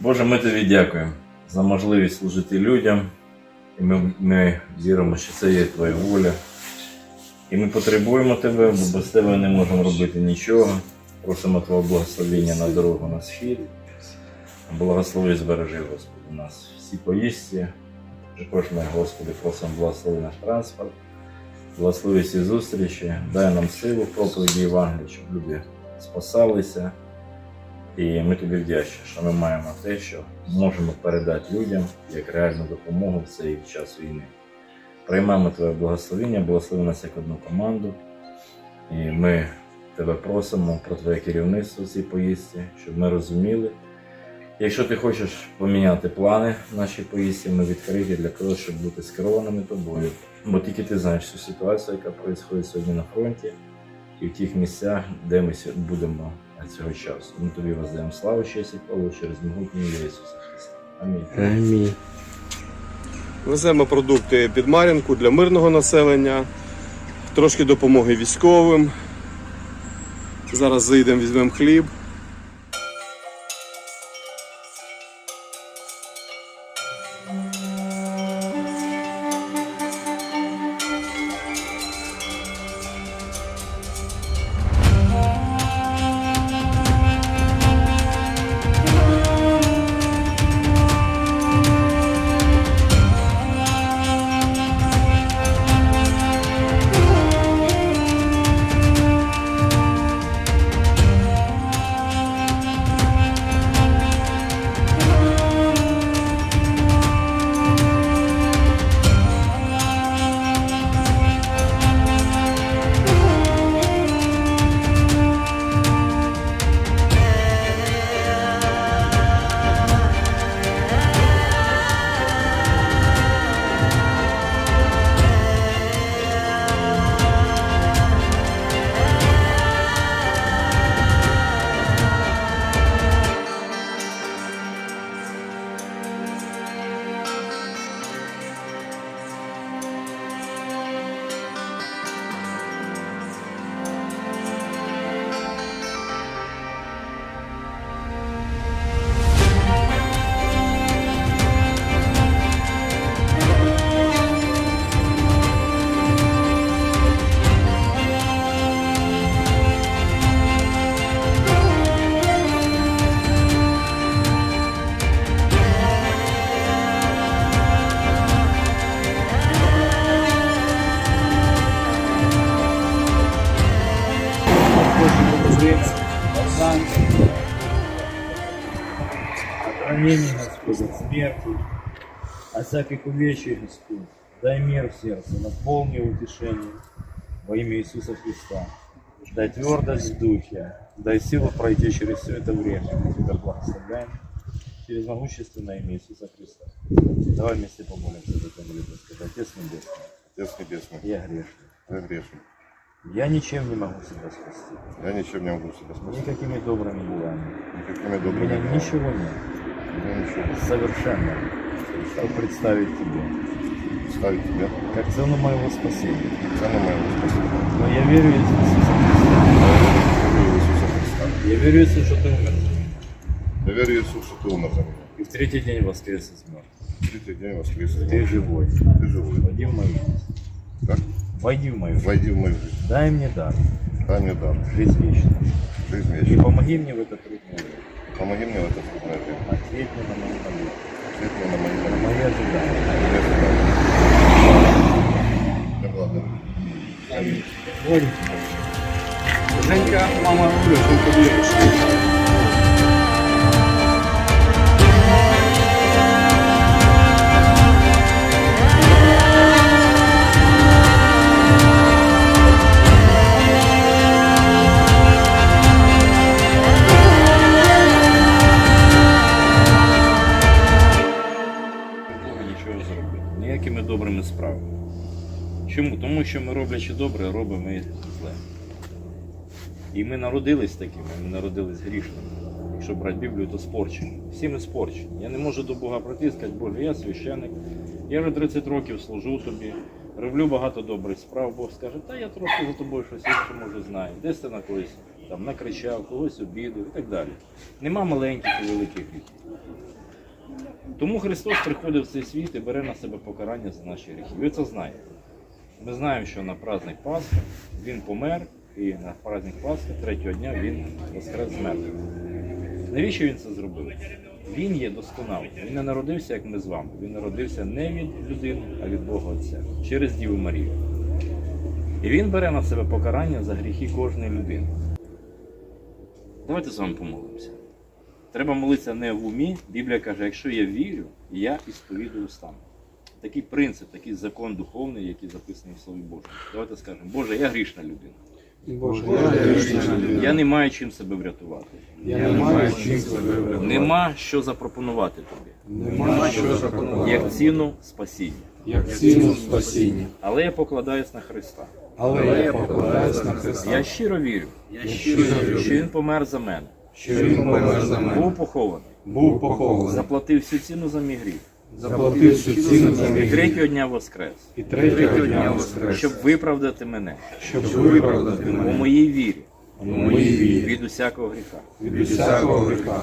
Боже, ми тобі дякуємо за можливість служити людям. І ми, ми віримо, що це є твоя воля. І ми потребуємо тебе, бо без тебе не можемо робити нічого. Просимо Твого благословення на дорогу на схід. Благослови збережи, Господи, нас всі поїздці. Також Господи, просимо благослови наш транспорт, благослови всі зустрічі, дай нам силу проповіді Євангелія, щоб люди спасалися. І ми тобі вдячні, що ми маємо те, що можемо передати людям як реальну допомогу в цей час війни. Приймаємо Твоє благословення, благослови нас як одну команду. І ми тебе просимо про Твоє керівництво в цій поїздці, щоб ми розуміли. Якщо ти хочеш поміняти плани нашій поїздці, ми відкриті для того, щоб бути скерованими тобою. Бо тільки ти знаєш всю ситуацію, яка відбувається сьогодні на фронті, і в тих місцях, де ми будемо цього часу. Ми тобі воздаємо славу, честь і полу через могутнє Ісуса Христа. Амінь. Амінь. Веземо продукти під Мар'янку для мирного населення, трошки допомоги військовим. Зараз зайдемо, візьмемо хліб. От ранений, Господь, смерти, от всяких увечий, Господь. Дай мир в сердце, наполни утешением во имя Иисуса Христа. Дай твердость в духе, дай силу пройти через все это время. Мы Тебя благословляем через могущественное имя Иисуса Христа. Давай вместе помолимся за эту молитву. Скажи, Отец Небесный, Отец Небесный, я грешный. я грешен. Я ничем не могу себя спасти. Я ничем не могу себя спасти. Никакими добрыми делами. Никакими У добрыми меня делами. ничего нет. Совершенно. Чтобы представить тебе. ставить тебя. как цену моего спасения. Цену моего спасения. Но я верю в Иисуса Я верю в Иисуса Христа. Христа. Я верю, Иисус, что ты умер. Я верю в Иисус, что ты умер за меня. И в третий день воскрес из мертвых. Третий день воскрес. из Ты мертвых. живой. Ты живой. Войди в мою жизнь. Как? Войди в мою жизнь. Войди в мою жизнь. Дай мне дар. Дай мне дар. Жизнь вечную. Жизнь И вечную. помоги мне в это трудное время. Помоги мне в это трудное время. Ответь мне на мои молитвы. Ответь мне на мои На молитвы. мои ожидания. Я ожидаю. Я благодарю. Женька, мама Оля, що тобі Нічого зробити. Ніякими добрими справами. Чому? Тому що ми роблячи добре, робимо і зле. І ми народились такими, ми народились грішними. Якщо брати Біблію, то спорчені. Всі ми спорчені. Я не можу до Бога прийти сказати, Боже, я священник, я вже 30 років служу тобі, роблю багато добрих справ. Бог скаже, та я трохи за тобою щось інше може знаю. Десь ти на когось там накричав, когось обідав і так далі. Нема маленьких і великих. Тому Христос приходив в цей світ і бере на себе покарання за наші гріхи. Ви це знаєте. Ми знаємо, що на праздник Пасхи він помер, і на праздник Пасхи третього дня він воскрес з мертвих. Навіщо він це зробив? Він є досконалий. Він не народився, як ми з вами. Він народився не від людини, а від Бога Отця через Діву Марію. І він бере на себе покарання за гріхи кожної людини. Давайте з вами помолимося. Треба молитися не в умі. Біблія каже, якщо я вірю, я і сповідую устами. Такий принцип, такий закон духовний, який записаний в Слові Божому. Давайте скажемо, Боже, я грішна людина. Боже, Я не маю чим себе врятувати. я не маю чим себе врятувати. Нема що запропонувати тобі, Нема що запропонувати. як ціну спасіння. Як ціну спасіння. Але я покладаюсь на Христа. Але я покладаюсь на Христа. Я щиро вірю, щиро вірю, що Він помер за мене, що Він помер за мене. був похований, Був похований. заплатив всю ціну за мій гріх. Заплатив всю ціну за І мій гріх. третього дня воскрес, І третього дня воскрес. щоб виправдати мене. Щоб виправдати у мене. моїй вірі. У моїй вірі. від усякого гріха. Від усякого гріха.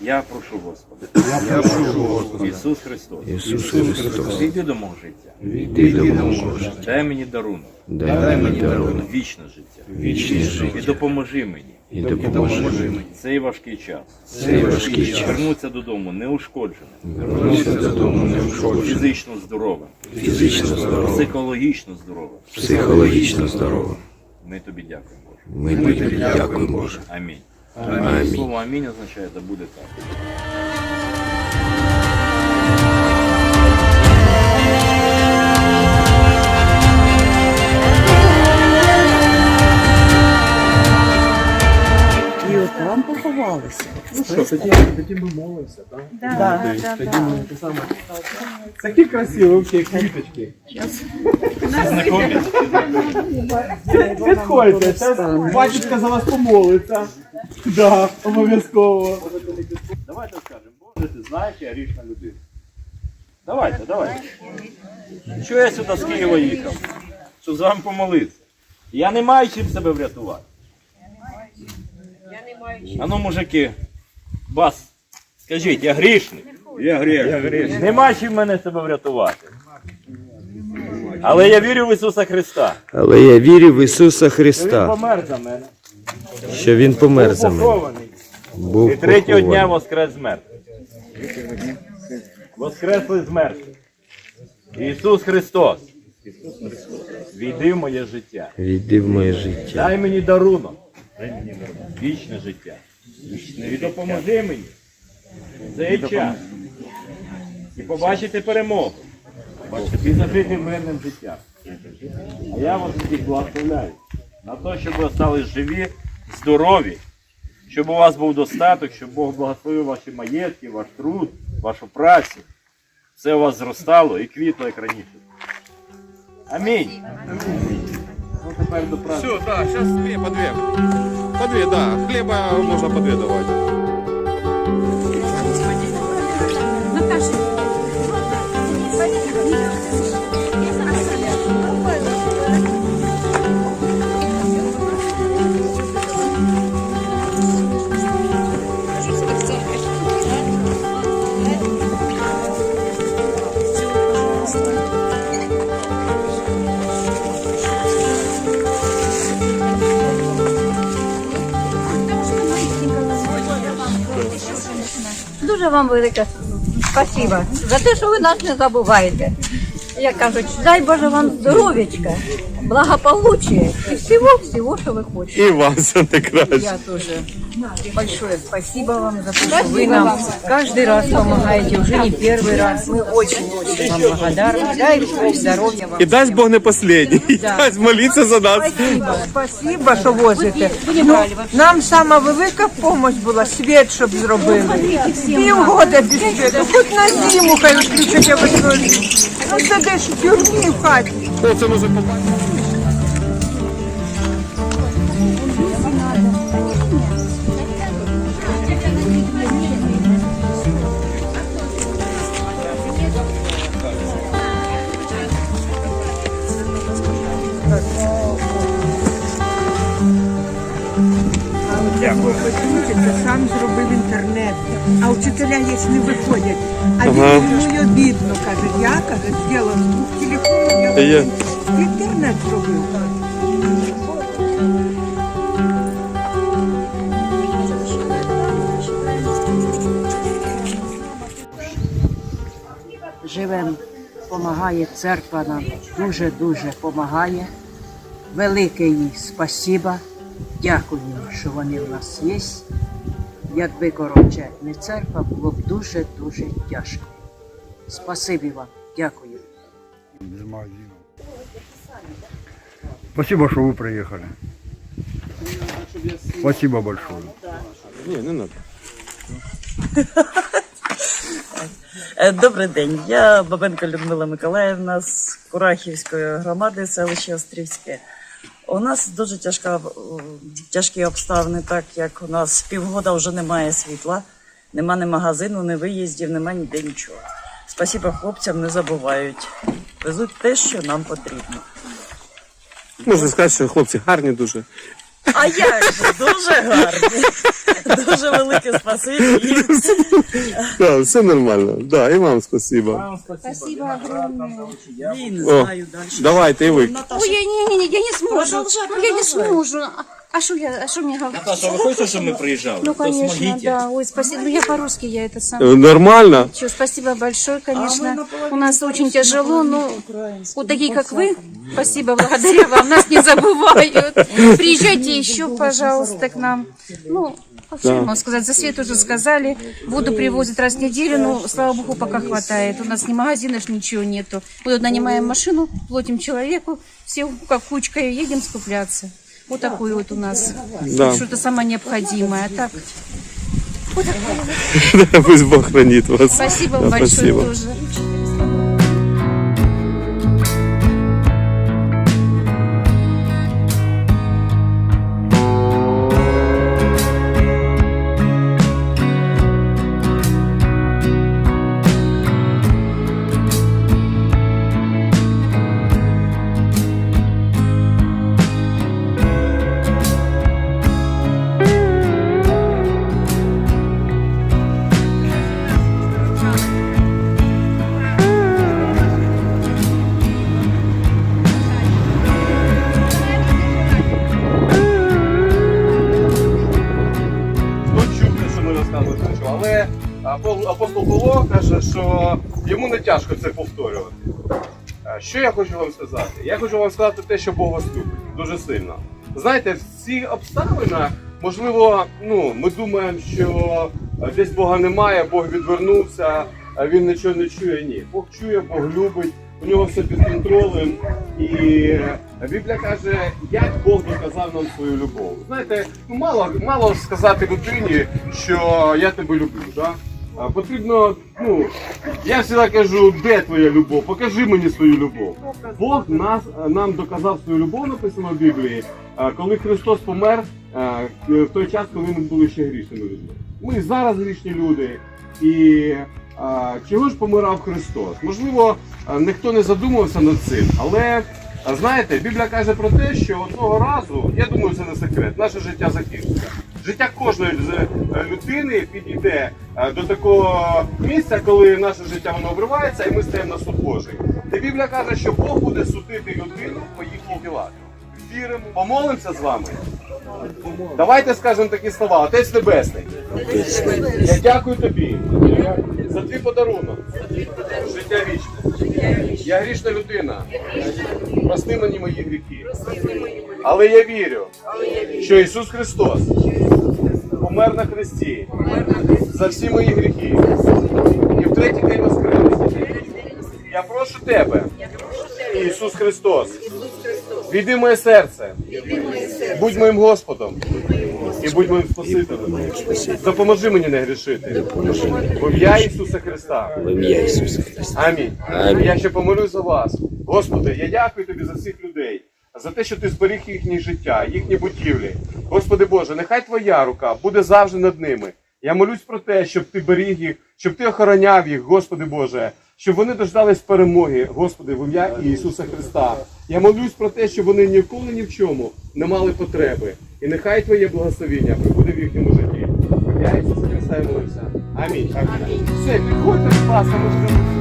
Я прошу Господа, Я прошу Господа. Ісус Христос, Ісус Христос, війди до мого життя, Відійди до мого життя. дай мені дарунок, дай мені дарунок, вічне життя. Вічне І допоможи мені і допоможи цей важкий час. цей важкий час Вернуться додому неушкодженим, Вернуться додому неушкодженим. фізично здоровим, фізично здоровим, психологічно здоровим. психологічно здоровим. Ми тобі дякуємо, Боже. Ми тобі дякуємо, Боже. Амінь. Амінь. Слово амінь означає, да буде так. Поховалися. Такі красиві взагалі квіточки. Знайомі? Підходьте, зараз батюшка за вас помолиться. Да, обов'язково. Давайте скажемо, Боже, ти знаєш, я грішна людина. Давайте, давайте. Що я сюди з Києва їхав? Щоб з вами помолитися. Я не маю чим себе врятувати. А ну, мужики, бас, скажіть, я грішний. Я грішний. Нема чим мене себе врятувати. Але я вірю в Ісуса Христа. Але я вірю в Ісуса Христа. Він помер за мене. що Він помер за мене, був І третього дня воскрес з мертвих. Воскресли з мертвих. Ісус Христос. Війди в моє життя. Війди в моє життя. Дай мені дарунок. Вічне життя. І допоможи мені в цей час. І побачити перемогу. І зажити мирним життям. А я вас всіх благословляю на те, щоб ви остались живі, здорові, щоб у вас був достаток, щоб Бог благословив ваші маєтки, ваш труд, вашу працю. Все у вас зростало і квітло, як раніше. Амінь. Ну тепер до праці. Все, да, сейчас две по две. По две, да. Хлеба можно по две давать. Вам велике спасибо за те, що ви нас не забуваєте Як кажуть, дай Боже вам здоров'ячка, благополуччя і всього-всього, що ви хочете. И вам Санта Краш. Я тоже большое спасибо вам за то, что вы нам каждый раз помогаете, уже не первый раз. Мы очень-очень вам благодарны. Дай Бог здоровья вам. И даст Бог не последний. И дасть молиться за нас. Спасибо. Спасибо, що возите. Ну, нам сама велика допомога була, світ, щоб зробили. Півгода без світу, хоч на зиму хай включать електроенергію. Ну, сидиш в тюрмі в хаті. Оце може побачити. Дякую. Це сам зробив вчителя є, не виходять. А він Ага. ну обідно, каже, я каже, зробив з двох телефонів, я Я- в інтернет зробив. Живемо, допомагає церква нам, дуже-дуже допомагає. Велике їй спасіба. Дякуємо, що вони в нас є. Якби коротше не церква, було б дуже-дуже тяжко. Спасибі вам, дякую. Спасибо, что вы приехали. Спасибо большое. Не, не надо. Е, Добрий день. Я Бабенко Людмила Миколаївна з Курахівської громади, селище Острівське. У нас дуже тяжка, е, тяжкі обставини, так як у нас півгода вже немає світла, нема ні магазину, ні виїздів, нема ніде нічого. Спасибо хлопцям, не забувають. Везуть те, що нам потрібно. Можна сказати, що хлопці гарні дуже. А як же, дуже гарні. Дуже велике спасибі їм. Да, все нормально. Да, і вам спасибо. Спасибо огромное. Я не О, знаю далі. Давайте і ви. Ой, я не, не, я не смогу. Я не смогу. А- А что я, а что мне говорить? Наташа, ви хочете, щоб ми приїжджали? Ну, конечно, да. Ой, спасибо. Ну, я по-русски, я это сам. Е, Нормально? Чё, спасибо большое, конечно. У нас очень тяжело, но вот такие, как вы, спасибо, благодаря вам, нас не забывают. Приезжайте еще, пожалуйста, к нам. Ну, а что я могу сказать? За свет уже сказали. Воду привозят раз в неделю, но, слава богу, пока хватает. У нас ни магазинов, ничего нету. Мы тут нанимаем машину, платим человеку, все как кучкой едем скупляться. Вот такой вот у нас Да. что-то самое необходимое. Так, Пусть Бог хранит вас. спасибо Да, большое спасибо. тоже. Що я хочу вам сказати? Я хочу вам сказати те, що Бог вас любить дуже сильно. Знаєте, в цих обставинах, можливо, ну, ми думаємо, що е, десь Бога немає, Бог відвернувся, він нічого не чує. Ні. Бог чує, Бог любить, у нього все під контролем. І Біблія каже, як Бог доказав нам свою любов. Знаєте, ну мало, мало сказати людині, що я тебе люблю. Да? Потрібно, ну, я завжди кажу, де твоя любов? Покажи мені свою любов. Бог нас, нам доказав свою любов, написано в Біблії, коли Христос помер в той час, коли ми були ще грішними людьми. Ми зараз грішні люди. І а, чого ж помирав Христос? Можливо, ніхто не задумувався над цим, але знаєте, Біблія каже про те, що одного разу, я думаю, це не секрет, наше життя закінчиться. Життя кожної е, людини підійде е, до такого місця, коли наше життя воно обривається, і ми стаємо на суд Божий. Та Біблія каже, що Бог буде судити людину по їхніх ділах. Віримо, помолимося з вами. Давайте скажемо такі слова. Отець Небесний. Я дякую тобі за твій подарунок. Життя вічне. Я грішна людина. Прости мені мої гріхи. Але я вірю, що Ісус Христос помер на хресті за всі мої гріхи. І в третій день воскрес. Я прошу тебе, Ісус Христос, війди в моє серце, будь моїм Господом і будь моїм Спасителем. Допоможи мені не грішити. В ім'я Ісуса Христа. Амінь. Я ще помолюсь за вас. Господи, я дякую тобі за всіх людей, за те, що ти зберіг їхнє життя, їхні будівлі. Господи Боже, нехай Твоя рука буде завжди над ними. Я молюсь про те, щоб ти беріг їх, щоб ти охороняв їх, Господи Боже, щоб вони дождались перемоги, Господи, в ім'я Ісуса Христа. Я молюсь про те, щоб вони ніколи ні в чому не мали потреби. І нехай Твоє благословіння прибуде в їхньому житті. В ім'я Ісуса Христа. займуються. Амінь. Амінь. Все, підходьте, будь ласка, можете.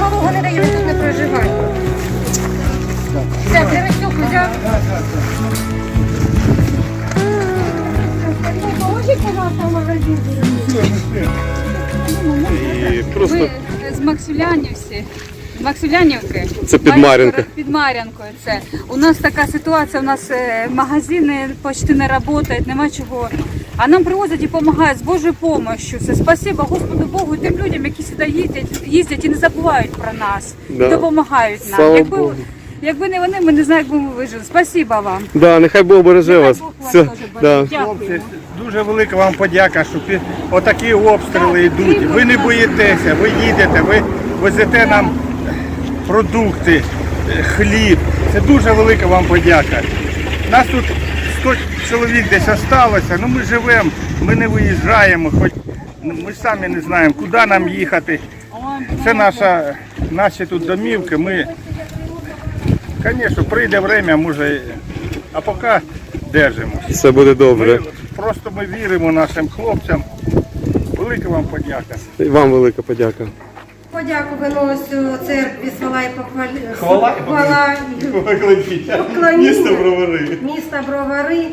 Малого не даю, тут не проживаю. Так, Деревцюк взяв. Поможіть, пожалуйста, в магазин. І просто Ми з Максулянівці. З Максулянівки. Це під Мар'їнкою. Під Мар'янкою це. У нас така ситуація, у нас е, магазини почти не працюють, нема чого. А нам привозять і допомагають з Божою допомогою. Це спасибо Господу Богу і тим людям, які сюди їздять, їздять і не забувають про нас. Да. І допомагають нам. Слава якби, Богу. якби не вони, ми не знаємо, як би ми вижили. Спасибо вам. да, нехай Бог береже Нехай вас. Бог вас Все, теж да. Дякую. Дуже велика вам подяка, що пі- отакі обстріли йдуть. Ви не боїтеся, ви їдете, ви везете нам продукти, е, хліб. Це дуже велика вам подяка. Нас тут 100 чоловік десь осталося, ну ми живемо, ми не виїжджаємо, хоч ну, ми самі не знаємо, куди нам їхати. Це наша, наші тут домівки. Ми, звісно, прийде время, може, а поки держимося. Все буде добре. Ми, просто ми віримо нашим хлопцям. Велика вам подяка. І вам велика подяка. Подяку виносю церкві Свала і похвалі. Хвала і Хвала і Поклоніння. Місто Бровари. міста Бровари.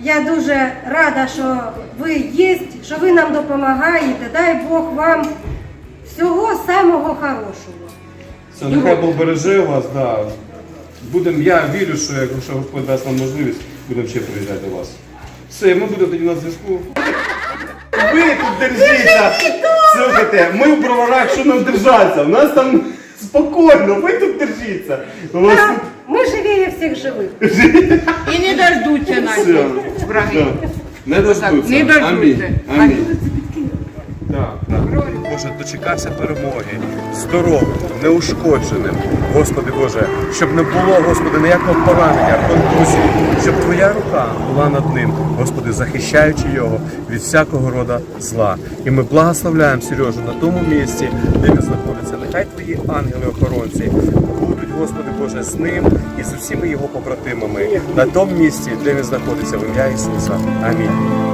Я дуже рада, що ви є, що ви нам допомагаєте. Дай Бог вам всього самого хорошого. Це нехай Бог береже вас, да. Будем, я вірю, що якщо Господь дасть нам можливість, будемо ще приїжджати до вас. Все, ми будемо тоді на зв'язку. Ви тут держіться. Слухайте, ми в броварах, що нам держаться? У нас там спокійно, ви тут держіться. У вас Там Ми живіє всіх живих. І не дождуться наші все. враги. Не дождуться. Не дождуться. Амінь. Амінь. Боже, дочекався перемоги, здоровим, неушкодженим. Господи Боже, щоб не було, Господи, ніякого поранення, контузії, щоб Твоя рука була над ним, Господи, захищаючи його від всякого роду зла. І ми благословляємо Сережу на тому місці, де він знаходиться. Нехай Твої ангели-охоронці будуть, Господи Боже, з ним і з усіма його побратимами на тому місці, де він знаходиться в ім'я Ісуса. Амінь.